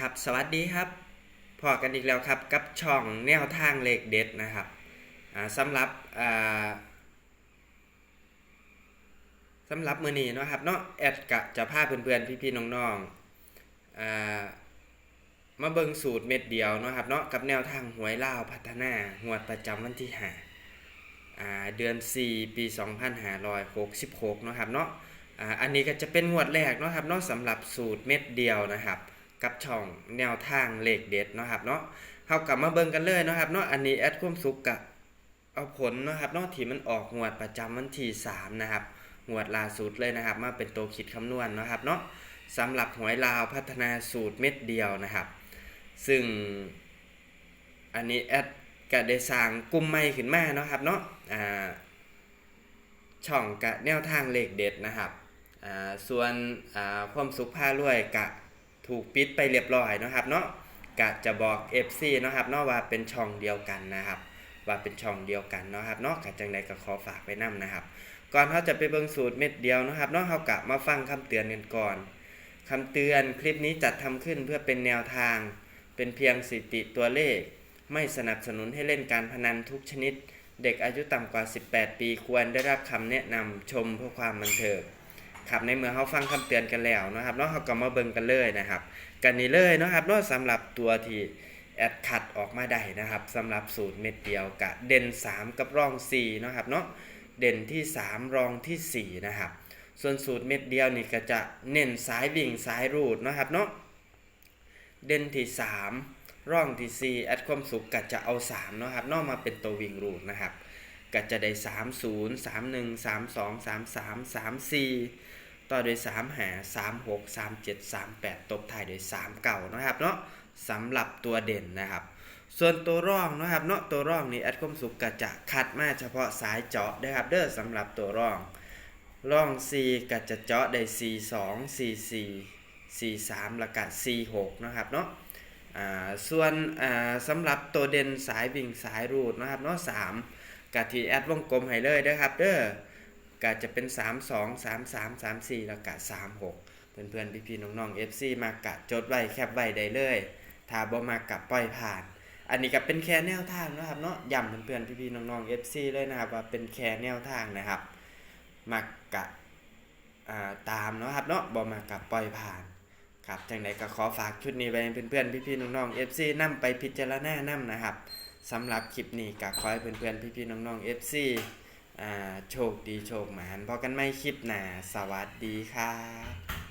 ครับสวัสดีครับพอกันอีกแล้วครับกับช่องแนวทางเลขเด็ดนะครับสำหรับสำหรับมือนี้นะครับเนาะแอดกะจะพาเพื่อนๆพี่ๆน้องๆอ่ามาเบิงสูตรเม็ดเดียวนะครับเนาะกับแนวทางหวยล่าวพัฒนางวดประจำวันที่หาเดือน 4 ปี 2566นาะครับเนาะอันนี้ก็จะเป็นงวดแรกนะครับเนาะสำหรับสูตรเม็ดเดียวนะครับ กับช่องแนวทางเลขเด็ดเนาะครับเนาะเฮากลับมาเบิ่งกันเลยเนาะครับเนาะอันนี้แอดความสุขกะเอาผลเนาะครับเนาะที่มันออกงวดประจำวันที่3นะครับงวดล่าสุดเลยนะครับ มาเป็นตัวคิดคำนวณเนาะครับเนาะสำหรับหวยลาวพัฒนาสูตรเม็ดเดียวนะครับ ซึ่งอันนี้แอดก็ได้สร้างกลุ่มใหม่ขึ้นมาเนาะครับเนาะอ่าช่องกะแนวทางเลขเด็ดนะครับอ่าส่วนอ่าความสุขพารวยกะ ถูกปิดไปเรียบร้อยนะครับเนาะกะจะบอก FC นะครับเนาะว่าเป็นช่องเดียวกันนะครับ ว่าเป็นช่องเดียวกันนะครับเนาะกะจังใดก็ขอฝากไปนํนะครับ ก่อนเขาจะไปเบิ่งสูตรเม็ดเดียวนะครับเนาะเขากะมาฟังคำเตือนกันก่อนคำเตือนคลิปนี้จัดทำขึ้นเพื่อเป็นแนวทาง เป็นเพียงสิติตัวเลข ไม่สนับสนุนให้เล่นการพนันทุกชนิด เด็กอายุต่ำกว่า 18 ปีควรได้รับคำแนะนำชมเพื่อความบันเทิง ครับในเมื่อเขาฟังคำเตือนกันแล้วนะครับเนาะเขาก็มาเบิ่งกันเลยนะครับ กันนี้เลยนะครับเนาะสำหรับตัวที่แอดคัดออกมาได้นะครับสำหรับสูตรเม็ดเดียวกะเด่น 3 กับรอง4นะครับเนาะเด่นที่ 3 รองที่ 4 นะครับ ส่วนสูตรเม็ดเดียวนี่ก็จะเน้นสายวิ่งสายรูดนะครับเนาะเด่นที่ 3 ร่องที่4แอดความสุขก็จะเอา3เนาะครับนาะมาเป็นตัววิ่งรูดนะครับ ก็จะได้ 3 0 3 1 3 2 3 3 3 4 ต่อด้วย3หา3 6 3 7 3 8 ตบท้ายด้วย3เก่านะครับเนาะสำหรับตัวเด่นนะครับ ส่วนตัวร่องนะครับเนาะตัวร่องนี่แอดคมสุกก็จะคัดมาเฉพาะสายเจาะนะครับเด้อสำหรับตัวร่องร่อง C ก็จะเจาะได้ C 2 C 4 C 3แล้วก็ C 6นะครับเนาะ ส่วนสำหรับตัวเด่นสายวิ่งสายรูดนะครับเนาะ3กะทีแอดวงกลมให้เลยเด้อครับเด้อก็จะเป็น 3 2 3 3 3 4 แล้วก็3 6 เพื่อนๆพี่ๆน้องๆ FC มากะจดไว้แคปไว้ได้เลยถ้าบ่มากะปล่อยผ่าน อันนี้ก็เป็นแค่แนวทางนะครับเนาะย้ำเพื่อนๆพี่ๆน้องๆ FC เลยนะครับว่าเป็นแค่แนวทางนะครับมากะาตามนะครับเนาะบ่มากะปล่อยผ่าน ครับจังไดก็ขอฝากชุดนี้ไว้ให้เพื่อนๆพี่ๆน้องๆ FC นำไปพิจารณานํนะครับสำหรับคลิปนี้ก็ขอให้เพื่อนๆพี่ๆน้องๆ FC อ่าโชคดีโชคหมานพอกันไม่คลิปหนาสวัสดีครับ